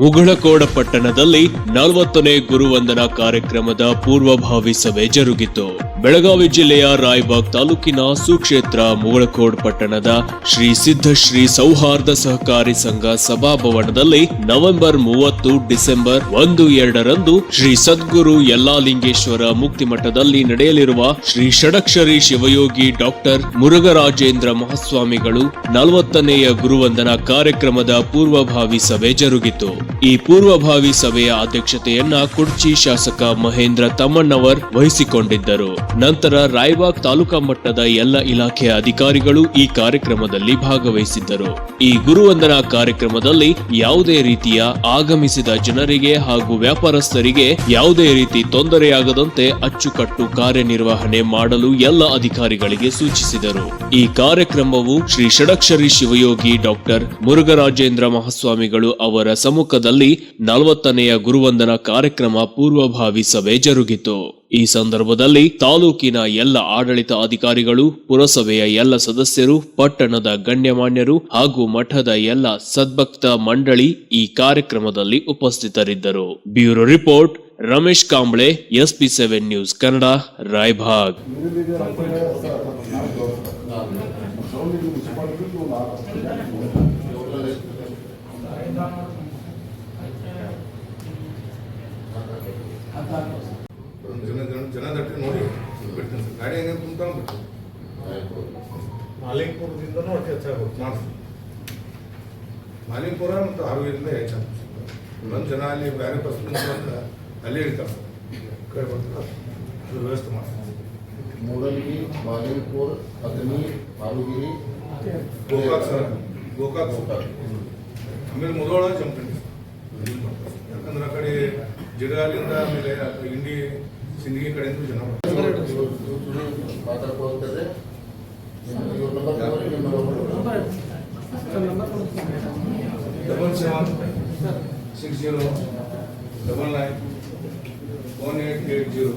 ಮುಗಳಕೋಡ ಪಟ್ಟಣದಲ್ಲಿ ನಲವತ್ತನೇ ಗುರುವಂದನಾ ಕಾರ್ಯಕ್ರಮದ ಪೂರ್ವಭಾವಿ ಸಭೆ ಜರುಗಿತು. ಬೆಳಗಾವಿ ಜಿಲ್ಲೆಯ ರಾಯಬಾಗ್ ತಾಲೂಕಿನ ಸುಕ್ಷೇತ್ರ ಮುಗಳಕೋಡ್ ಪಟ್ಟಣದ ಶ್ರೀ ಸಿದ್ದಶ್ರೀ ಸೌಹಾರ್ದ ಸಹಕಾರಿ ಸಂಘ ಸಭಾಭವನದಲ್ಲಿ ನವೆಂಬರ್ ಮೂವತ್ತು, ಡಿಸೆಂಬರ್ ಒಂದು, ಎರಡರಂದು ಶ್ರೀ ಸದ್ಗುರು ಯಲ್ಲಾಲಿಂಗೇಶ್ವರ ಮುಕ್ತಿಮಠದಲ್ಲಿ ನಡೆಯಲಿರುವ ಶ್ರೀ ಷಡಕ್ಷರಿ ಶಿವಯೋಗಿ ಡಾಕ್ಟರ್ ಮುರುಘರಾಜೇಂದ್ರ ಮಹಾಸ್ವಾಮಿಗಳು ನಲವತ್ತನೆಯ ಗುರುವಂದನಾ ಕಾರ್ಯಕ್ರಮದ ಪೂರ್ವಭಾವಿ ಸಭೆ ಜರುಗಿತು. ಈ ಪೂರ್ವಭಾವಿ ಸಭೆಯ ಅಧ್ಯಕ್ಷತೆಯನ್ನ ಕುಡ್ಚಿ ಶಾಸಕ ಮಹೇಂದ್ರ ತಮ್ಮಣ್ಣವರ್ ವಹಿಸಿಕೊಂಡಿದ್ದರು. ನಂತರ ರಾಯಬಾಗ್ ತಾಲೂಕಾ ಮಟ್ಟದ ಎಲ್ಲ ಇಲಾಖೆಯ ಅಧಿಕಾರಿಗಳು ಈ ಕಾರ್ಯಕ್ರಮದಲ್ಲಿ ಭಾಗವಹಿಸಿದ್ದರು. ಈ ಗುರುವಂದನಾ ಕಾರ್ಯಕ್ರಮದಲ್ಲಿ ಯಾವುದೇ ರೀತಿಯ ಆಗಮಿಸಿದ ಜನರಿಗೆ ಹಾಗೂ ವ್ಯಾಪಾರಸ್ಥರಿಗೆ ಯಾವುದೇ ರೀತಿ ತೊಂದರೆಯಾಗದಂತೆ ಅಚ್ಚುಕಟ್ಟು ಕಾರ್ಯನಿರ್ವಹಣೆ ಮಾಡಲು ಎಲ್ಲ ಅಧಿಕಾರಿಗಳಿಗೆ ಸೂಚಿಸಿದರು. ಈ ಕಾರ್ಯಕ್ರಮವು ಶ್ರೀ ಷಡಕ್ಷರಿ ಶಿವಯೋಗಿ ಡಾಕ್ಟರ್ ಮುರುಘರಾಜೇಂದ್ರ ಮಹಾಸ್ವಾಮಿಗಳು ಅವರ ಸಮ್ಮುಖದಲ್ಲಿ ನಲವತ್ತನೆಯ ಗುರುವಂದನಾ ಕಾರ್ಯಕ್ರಮ ಪೂರ್ವಭಾವಿ ಸಭೆ ಜರುಗಿತು. ಈ ಸಂದರ್ಭದಲ್ಲಿ ತಾಲೂಕಿನ ಎಲ್ಲ ಆಡಳಿತ ಅಧಿಕಾರಿಗಳು, ಪುರಸಭೆಯ ಎಲ್ಲ ಸದಸ್ಯರು, ಪಟ್ಟಣದ ಗಣ್ಯಮಾನ್ಯರು ಹಾಗೂ ಮಠದ ಎಲ್ಲ ಸದ್ಭಕ್ತ ಮಂಡಳಿ ಈ ಕಾರ್ಯಕ್ರಮದಲ್ಲಿ ಉಪಸ್ಥಿತರಿದ್ದರು. Bureau report, Ramesh Kamble, SP seven news Kannada, Raibag ಜನ ಜನ ಜನ ದಟ್ಟಿ ನೋಡಿ ಬಿಡ್ತೀನಿ ಸರ್ ಗಾಡಿ ಹೆಂಗೆ ಕುಂತಾವ ಬಿಡ್ತೀನಿ ಮಾಲಿಂಗಪುರದಿಂದನೂ ಅಷ್ಟೇ ಹೆಚ್ಚಾಗುತ್ತೆ ಮಾಡಿಸಿ ಮಾಲಿಂಗ್ಪುರ ಮತ್ತು ಹಾವೇರಿಯಿಂದ ಹೆಚ್ಚಾಗ್ತದೆ ಇನ್ನೊಂದು ಜನ ಅಲ್ಲಿ ಬೇರೆ ಬಸ್ ಅಂತ ಅಲ್ಲೇ ಇರ್ತಾರೆ. ಅದು ವ್ಯವಸ್ಥೆ ಮಾಡ್ತೀವಿ. ಮೂಡಲ್ಗಿ ಬಾಗಲಕೋಟ್ ಅಗ್ನಿ ಮಾರುಗಿರಿ ಗೋಕಾಕ್ ಸರ್. ಗೋಕಾಕ್. ಗೋಕಾಕ್ ಆಮೇಲೆ ಮುಧೋಳ ಜಂಪಂಡಿ ಯಾಕಂದ್ರೆ ಆ ಕಡೆ ಜಿಡಾಲಿಂದ ಆಮೇಲೆ ಆ ಇಂಡಿ ಸಿಂದಗಿ ಕಡೆಯಿಂದ ಜನ ಬರ್ತಾರೆ. ಮಾತಾಡ್ಕೊಳ್ತದೆ double seven six zero double nine one eight eight zero.